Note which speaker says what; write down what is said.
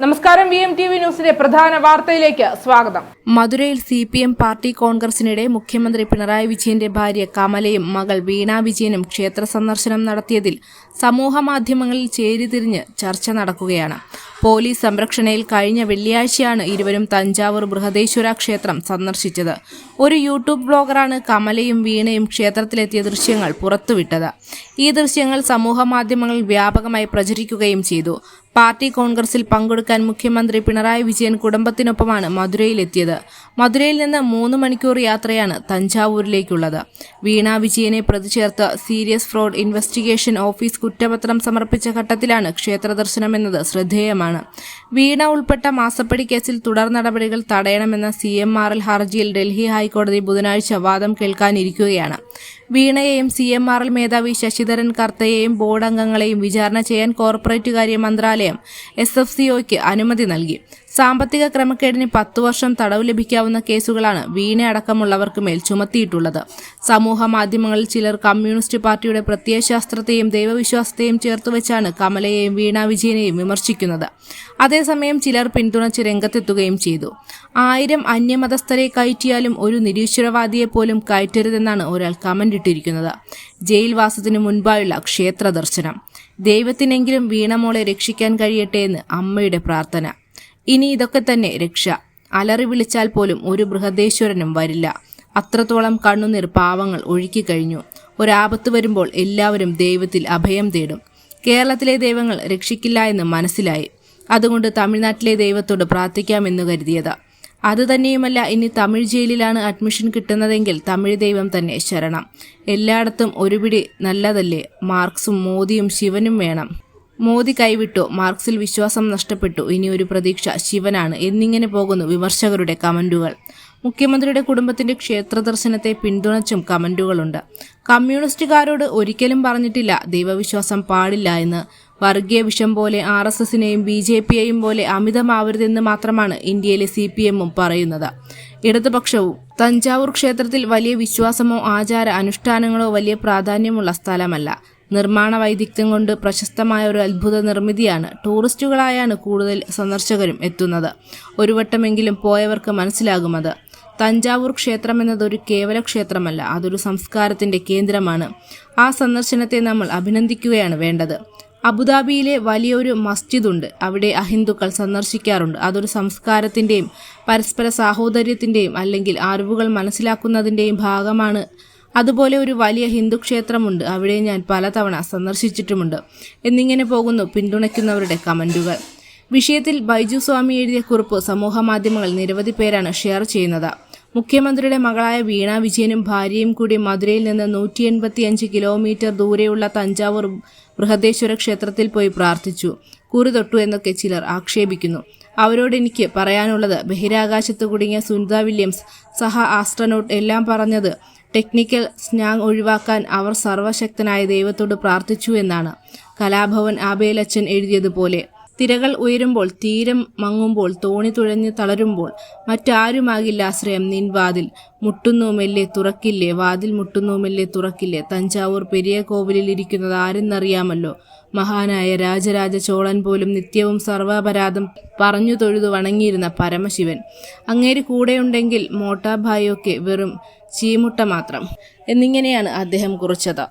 Speaker 1: നമസ്കാരം V M T V ന്യൂസിന്റെ പ്രധാന വാർത്തയിലേക്ക് സ്വാഗതം.
Speaker 2: മധുരയിൽ സി പി എം പാർട്ടി കോൺഗ്രസിനിടെ മുഖ്യമന്ത്രി പിണറായി വിജയന്റെ ഭാര്യ കമലയും മകൾ വീണ വിജയനും ക്ഷേത്ര സന്ദർശനം നടത്തിയതിൽ സമൂഹമാധ്യമങ്ങളിൽ ചേരിതിരിഞ്ഞ് ചർച്ച നടക്കുകയാണ്. പോലീസ് സംരക്ഷണയിൽ കഴിഞ്ഞ വെള്ളിയാഴ്ചയാണ് ഇരുവരും തഞ്ചാവൂർ ബൃഹദേശ്വര ക്ഷേത്രം സന്ദർശിച്ചത്. ഒരു യൂട്യൂബ് ബ്ലോഗറാണ് കമലയും വീണയും ക്ഷേത്രത്തിലെത്തിയ ദൃശ്യങ്ങൾ പുറത്തുവിട്ടത്. ഈ ദൃശ്യങ്ങൾ സമൂഹമാധ്യമങ്ങളിൽ വ്യാപകമായി പ്രചരിക്കുകയും ചെയ്തു. പാർട്ടി കോൺഗ്രസിൽ പങ്കെടുക്കാൻ മുഖ്യമന്ത്രി പിണറായി വിജയൻ കുടുംബത്തിനൊപ്പമാണ് മധുരയിലെത്തിയത്. മധുരയിൽ നിന്ന് മൂന്ന് മണിക്കൂർ യാത്രയാണ് തഞ്ചാവൂരിലേക്കുള്ളത്. വീണ വിജയനെ പ്രതിചേർത്ത് സീരിയസ് ഫ്രോഡ് ഇൻവെസ്റ്റിഗേഷൻ ഓഫീസ് കുറ്റപത്രം സമർപ്പിച്ച ഘട്ടത്തിലാണ് ക്ഷേത്ര ദർശനമെന്നത് ശ്രദ്ധേയമാണ്. വീണ ഉൾപ്പെട്ട മാസപ്പടി കേസിൽ തുടർ നടപടികൾ തടയണമെന്ന സി എം ആർ എൽ ഹർജിയിൽ ഡൽഹി ഹൈക്കോടതി ബുധനാഴ്ച വാദം കേൾക്കാനിരിക്കുകയാണ്. വീണയെയും സി എം ആർ എൽ മേധാവി ശശിധരൻ കർത്തയെയും ബോർഡ് അംഗങ്ങളെയും വിചാരണ ചെയ്യാൻ കോർപ്പറേറ്റ് കാര്യ മന്ത്രാലയം എസ് എഫ് സിഒയ്ക്ക് അനുമതി നൽകി. സാമ്പത്തിക ക്രമക്കേടിന് പത്തു വർഷം തടവ് ലഭിക്കാവുന്ന കേസുകളാണ് വീണ അടക്കമുള്ളവർക്ക് മേൽ ചുമത്തിയിട്ടുള്ളത്. സമൂഹ മാധ്യമങ്ങളിൽ ചിലർ കമ്മ്യൂണിസ്റ്റ് പാർട്ടിയുടെ പ്രത്യയശാസ്ത്രത്തെയും ദൈവവിശ്വാസത്തെയും ചേർത്തുവെച്ചാണ് കമലയെയും വീണ വിജയനെയും വിമർശിക്കുന്നത്. അതേസമയം ചിലർ പിന്തുണച്ച് രംഗത്തെത്തുകയും ചെയ്തു. ആയിരം അന്യമതസ്ഥരെ കയറ്റിയാലും ഒരു നിരീശ്വരവാദിയെ പോലും കയറ്റരുതെന്നാണ് ഒരാൾ കമന്റ് ഇട്ടിരിക്കുന്നത്. ജയിൽവാസത്തിനു മുൻപായുള്ള ക്ഷേത്ര ദർശനം ദൈവത്തിനെങ്കിലും വീണമോളെ രക്ഷിക്കാൻ കഴിയട്ടെ എന്ന് അമ്മയുടെ പ്രാർത്ഥന. ഇനി ഇതൊക്കെ തന്നെ രക്ഷ. അലറി വിളിച്ചാൽ പോലും ഒരു ബൃഹദേശ്വരനും വരില്ല. അത്രത്തോളം കണ്ണുനീർ പാവങ്ങൾ ഒഴുക്കി കഴിഞ്ഞു. ഒരാപത്ത് വരുമ്പോൾ എല്ലാവരും ദൈവത്തിൽ അഭയം തേടും. കേരളത്തിലെ ദൈവങ്ങൾ രക്ഷിക്കില്ല എന്ന് മനസ്സിലായി. അതുകൊണ്ട് തമിഴ്നാട്ടിലെ ദൈവത്തോട് പ്രാർത്ഥിക്കാമെന്ന് കരുതിയത്. അത് തന്നെയുമല്ല ഇനി തമിഴ് ജയിലിലാണ് അഡ്മിഷൻ കിട്ടുന്നതെങ്കിൽ തമിഴ് ദൈവം തന്നെ ശരണം. എല്ലായിടത്തും ഒരുപിടി നല്ലതല്ലേ? മാർക്സും മോദിയും ശിവനും വേണം. മോദി കൈവിട്ടു. മാർക്സിൽ വിശ്വാസം നഷ്ടപ്പെട്ടു. ഇനി ഒരു പ്രതീക്ഷ ശിവനാണ്. എന്നിങ്ങനെ പോകുന്നു വിമർശകരുടെ കമന്റുകൾ. മുഖ്യമന്ത്രിയുടെ കുടുംബത്തിന്റെ ക്ഷേത്ര ദർശനത്തെ പിന്തുണച്ചും കമന്റുകളുണ്ട്. കമ്മ്യൂണിസ്റ്റുകാരോട് ഒരിക്കലും പറഞ്ഞിട്ടില്ല ദൈവവിശ്വാസം പാടില്ല എന്ന്. വർഗീയ വിഷം പോലെ ആർ എസ് എസിനെയും ബി ജെ പിയെയും പോലെ അമിതമാവരുതെന്ന് മാത്രമാണ് ഇന്ത്യയിലെ സി പി എമ്മും പറയുന്നത്. ഇടതുപക്ഷവും തഞ്ചാവൂർ ക്ഷേത്രത്തിൽ വലിയ വിശ്വാസമോ ആചാര അനുഷ്ഠാനങ്ങളോ വലിയ പ്രാധാന്യമുള്ള സ്ഥലമല്ല. നിർമ്മാണ വൈദഗ്ധ്യം കൊണ്ട് പ്രശസ്തമായ ഒരു അത്ഭുത നിർമ്മിതിയാണ് ടൂറിസ്റ്റുകളായാണ് കൂടുതൽ സന്ദർശകരും എത്തുന്നത്. ഒരു വട്ടമെങ്കിലും പോയവർക്ക് മനസ്സിലാകുമത്. തഞ്ചാവൂർ ക്ഷേത്രം എന്നത് ഒരു കേവല ക്ഷേത്രമല്ല അതൊരു സംസ്കാരത്തിന്റെ കേന്ദ്രമാണ്. ആ സന്ദർശനത്തെ നമ്മൾ അഭിനന്ദിക്കുകയാണ് വേണ്ടത്. അബുദാബിയിലെ വലിയൊരു മസ്ജിദ് ഉണ്ട് അവിടെ അഹിന്ദുക്കൾ സന്ദർശിക്കാറുണ്ട്. അതൊരു സംസ്കാരത്തിന്റെയും പരസ്പര സാഹോദര്യത്തിന്റെയും അല്ലെങ്കിൽ അറിവുകൾ മനസ്സിലാക്കുന്നതിന്റെയും ഭാഗമാണ് അതുപോലെ ഒരു വലിയ ഹിന്ദു ക്ഷേത്രമുണ്ട്. അവിടെ ഞാൻ പലതവണ സന്ദർശിച്ചിട്ടുമുണ്ട്. എന്നിങ്ങനെ പോകുന്നു പിന്തുണയ്ക്കുന്നവരുടെ കമന്റുകൾ. വിഷയത്തിൽ ബൈജു സ്വാമി എഴുതിയ കുറിപ്പ് സമൂഹ മാധ്യമങ്ങൾ നിരവധി പേരാണ് ഷെയർ ചെയ്യുന്നത്. മുഖ്യമന്ത്രിയുടെ മകളായ വീണ വിജയനും ഭാര്യയും കൂടി മധുരയിൽ നിന്ന് നൂറ്റി എൺപത്തിയഞ്ച് കിലോമീറ്റർ ദൂരെയുള്ള തഞ്ചാവൂർ ബൃഹദേശ്വര ക്ഷേത്രത്തിൽ പോയി പ്രാർത്ഥിച്ചു. കുറി തൊട്ടു എന്നൊക്കെ ചിലർ ആക്ഷേപിക്കുന്നു. അവരോട് എനിക്ക് പറയാനുള്ളത് ബഹിരാകാശത്ത് കുടുങ്ങിയ സുനിത വില്യംസ് സഹ ആസ്ട്രനോട്ട് എല്ലാം പറഞ്ഞത് ടെക്നിക്കൽ സ്നാങ് ഒഴിവാക്കാൻ അവർ സർവശക്തനായ ദൈവത്തോട് പ്രാർത്ഥിച്ചു എന്നാണ്. കലാഭവൻ ആബേലച്ചൻ എഴുതിയതുപോലെ. തിരകൾ ഉയരുമ്പോൾ തീരം മങ്ങുമ്പോൾ തോണി തുഴഞ്ഞ് തളരുമ്പോൾ മറ്റാരുമാകില്ല ആശ്രയം നിൻ വാതിൽ. മുട്ടുന്നു മെല്ലെ തുറക്കില്ലേ? വാതിൽ മുട്ടുന്നു മെല്ലെ തുറക്കില്ലേ? തഞ്ചാവൂർ പെരിയ കോവിലിൽ ഇരിക്കുന്നത് ആരെന്നറിയാമല്ലോ? മഹാനായ രാജരാജ ചോളൻ പോലും നിത്യവും സർവാപരാധം പറഞ്ഞു തൊഴുതു വണങ്ങിയിരുന്ന പരമശിവൻ. അങ്ങേര് കൂടെയുണ്ടെങ്കിൽ മോട്ടാഭായൊക്കെ വെറും ചീമുട്ട മാത്രം. എന്നിങ്ങനെയാണ് അദ്ദേഹം കുറിച്ചത്.